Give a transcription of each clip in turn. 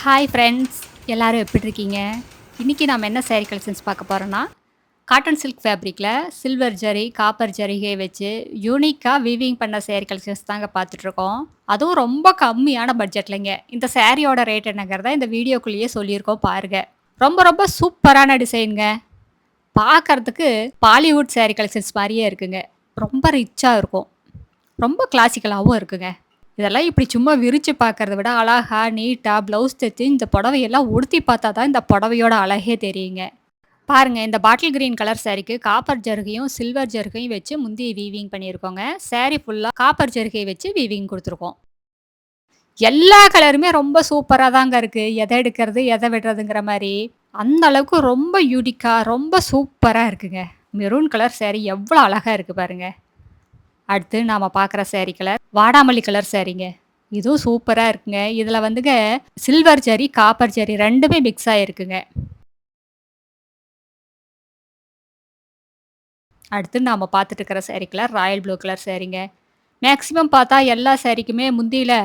Hi friends எல்லோரும் எப்படி இருக்கீங்க? இன்றைக்கி நாம் என்ன சேரீ கலெக்ஷன்ஸ் பார்க்க போகிறோன்னா காட்டன் சில்க் ஃபேப்ரிக்கில் சில்வர் ஜரி காப்பர் ஜரிகை வச்சு யூனிக்காக வீவிங் பண்ண சேரீ கலெக்ஷன்ஸ் தாங்க பார்த்துட்ருக்கோம் அதுவும் ரொம்ப கம்மியான பட்ஜெட்லைங்க இந்த சேரீயோட ரேட் என்னங்கிறத இந்த வீடியோக்குள்ளேயே சொல்லியிருக்கோம் பாருங்கள் ரொம்ப ரொம்ப சூப்பரான டிசைனுங்க பார்க்கறதுக்கு பாலிவுட் சேரீ கலெக்ஷன்ஸ் மாதிரியே இருக்குங்க. ரொம்ப ரிச்சாக இருக்கும். ரொம்ப கிளாசிக்கலாகவும் இருக்குங்க. இதெல்லாம் இப்படி சும்மா விரித்து பார்க்கறத விட அழகா நீட்டாக ப்ளவுஸ் தைச்சு இந்த புடவையெல்லாம் உடுத்தி பார்த்தா தான் இந்த புடவையோட அழகே தெரியுங்க. பாருங்கள் இந்த பாட்டில் கிரீன் கலர் சாரிக்கு காப்பர் ஜருகையும் சில்வர் ஜருகையும் வச்சு முந்தைய வீவிங் பண்ணியிருக்கோங்க. சாரீ ஃபுல்லாக காப்பர் ஜருகையை வச்சு வீவிங் கொடுத்துருக்கோம். எல்லா கலருமே ரொம்ப சூப்பராக தாங்க இருக்குது எதை எடுக்கிறது எதை விடுறதுங்கிற மாதிரி. அந்த அளவுக்கு ரொம்ப யூனிக்காக ரொம்ப சூப்பராக இருக்குங்க. மெரூன் கலர் சேரீ எவ்வளோ அழகாக இருக்குது பாருங்கள் அடுத்து நாம் பார்க்குற சேரீ கலர் வாடாமல்லி கலர் சேரீங்க இதுவும் சூப்பராக இருக்குங்க. இதில் வந்துங்க சில்வர் ஜரி காப்பர் ஜரி ரெண்டுமே மிக்ஸ் ஆகிருக்குங்க அடுத்து நாம் பார்த்துட்டு இருக்கிற sari colour royal blue colour சேரீங்க maximum பார்த்தா எல்லா சேரீக்குமே முந்தியில்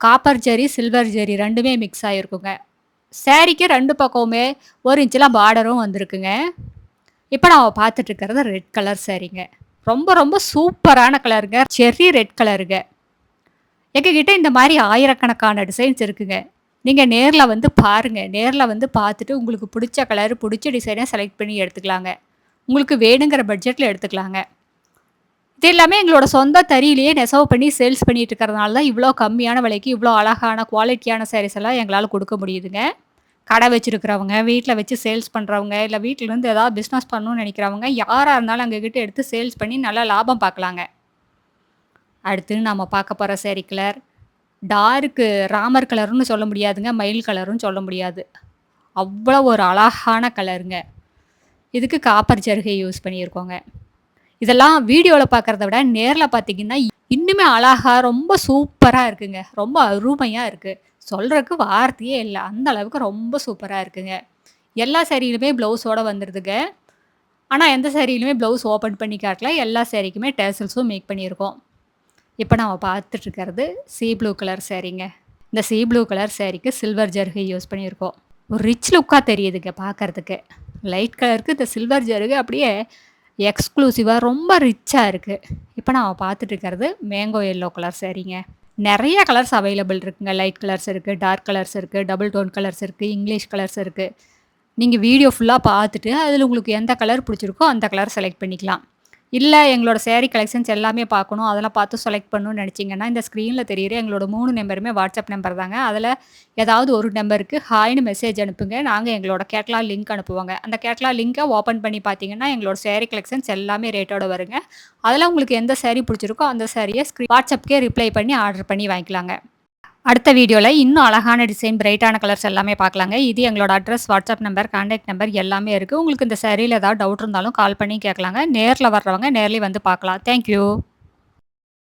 காப்பர் ஜரி சில்வர் ஜரி ரெண்டுமே மிக்ஸ் ஆகிருக்குங்க சேரீக்கு ரெண்டு பக்கமுமே ஒரு இன்ச்சில் பார்டரும் வந்திருக்குங்க. இப்போ நாம் பார்த்துட்டு இருக்கிறது ரெட் கலர் சேரீங்க ரொம்ப ரொம்ப சூப்பரான கலருங்க. செர்ரி ரெட் கலருங்க. எங்ககிட்ட இந்த மாதிரி ஆயிரக்கணக்கான டிசைன்ஸ் இருக்குங்க. நீங்கள் நேரில் வந்து பாருங்கள் நேரில் வந்து பார்த்துட்டு உங்களுக்கு பிடிச்ச கலர் பிடிச்ச டிசைனை செலக்ட் பண்ணி எடுத்துக்கலாங்க. உங்களுக்கு வேணுங்கிற பட்ஜெட்டில் எடுத்துக்கலாங்க. இது எல்லாமே எங்களோட சொந்த தறியிலேயே நெசவு பண்ணி சேல்ஸ் பண்ணிட்டு இருக்கிறதுனால தான் இவ்வளோ கம்மியான விலைக்கு இவ்வளோ அழகான குவாலிட்டியான சாரீஸ் எல்லாம் எங்களால் கொடுக்க முடியுதுங்க. கடை வச்சுருக்கிறவங்க வீட்டில் வச்சு சேல்ஸ் பண்ணுறவங்க இல்லை வீட்டிலேருந்து ஏதாவது பிஸ்னஸ் பண்ணணும்னு நினைக்கிறவங்க யாராக இருந்தாலும் எங்ககிட்ட எடுத்து சேல்ஸ் பண்ணி நல்லா லாபம் பார்க்கலாங்க. அடுத்து நம்ம பார்க்க போகிற சேரி கலர் டார்க்கு ராமர் கலர்னு சொல்ல முடியாதுங்க மயில் கலர்னு சொல்ல முடியாது. அவ்வளோ ஒரு அழகான கலருங்க இதுக்கு காப்பர் ஜருகை யூஸ் பண்ணியிருக்கோங்க. இதெல்லாம் வீடியோவில் பார்க்குறத விட நேரில் பார்த்தீங்கன்னா இன்னுமே அழகாக ரொம்ப சூப்பராக இருக்குங்க. ரொம்ப அருமையாக இருக்குது சொல்கிறதுக்கு வார்த்தையே இல்லை. அந்த அளவுக்கு ரொம்ப சூப்பராக இருக்குங்க. எல்லா சேரீலுமே ப்ளவுஸோட வந்துடுதுங்க ஆனால் எந்த சேரீலுமே ப்ளவுஸ் ஓப்பன் பண்ணி காட்டல. எல்லா சேரீக்குமே டேசல்ஸும் மேக் பண்ணியிருக்கோம். இப்போ நம்ம பார்த்துட்ருக்கிறது சீ ப்ளூ கலர் சேரீங்க. இந்த சீ ப்ளூ கலர் சேரீக்கு சில்வர் ஜருகை யூஸ் பண்ணியிருக்கோம். ஒரு ரிச் லுக்காக தெரியுதுங்க பார்க்கறதுக்கு. லைட் கலருக்கு இந்த சில்வர் ஜருகு அப்படியே எக்ஸ்க்ளூசிவாக ரொம்ப ரிச்சாக இருக்குது இப்போ நான் பார்த்துட்டு இருக்கிறது மேங்கோ எல்லோ கலர் சாரீங்க. நிறைய கலர்ஸ் அவைலபிள் இருக்குங்க. லைட் கலர்ஸ் இருக்குது டார்க் கலர்ஸ் இருக்குது டபுள் டோன் கலர்ஸ் இருக்குது இங்கிலீஷ் கலர்ஸ் இருக்குது நீங்கள் வீடியோ ஃபுல்லாக பார்த்துட்டு அதில் உங்களுக்கு எந்த கலர் பிடிச்சிருக்கோ அந்த கலர் செலக்ட் பண்ணிக்கலாம். இல்லை எங்களோட சேரீ கலெக்ஷன்ஸ் எல்லாமே பார்க்கணும். அதெல்லாம் பார்த்து செலக்ட் பண்ணணும்னு நினச்சிங்கன்னா இந்த ஸ்க்ரீனில் தெரியுற எங்களோட மூணு நம்பருமே வாட்ஸ்அப் நம்பர் தாங்க. அதில் ஏதாவது ஒரு நம்பருக்கு ஹாய்னு மெசேஜ் அனுப்புங்க. நாங்கள் எங்களோட கேட்லா லிங்க் அனுப்புவாங்க. அந்த கேட்லா லிங்க்கை ஓப்பன் பண்ணி பார்த்தீங்கன்னா எங்களோட சேரீ கலெக்ஷன்ஸ் எல்லாமே ரேட்டோட வருங்க. அதில் உங்களுக்கு எந்த சேரீ பிடிச்சிருக்கோ அந்த சேரீயை ஸ்க்ரீ வாட்ஸ்அப்கே ரிப்ளை பண்ணி ஆர்டர் பண்ணி வாங்கிக்கலாங்க. அடுத்த வீடியோவில் இன்னும் அழகான டிசைன் பிரைட்டான கலர்ஸ் எல்லாமே பார்க்கலாங்க. இது எங்களோட address WhatsApp number contact number எல்லாமே இருக்குது உங்களுக்கு இந்த சரியில் ஏதாவது டவுட் இருந்தாலும் கால் பண்ணி கேட்கலாங்க நேரில் வர்றவங்க நேர்லேயே வந்து பார்க்கலாம். தேங்க்யூ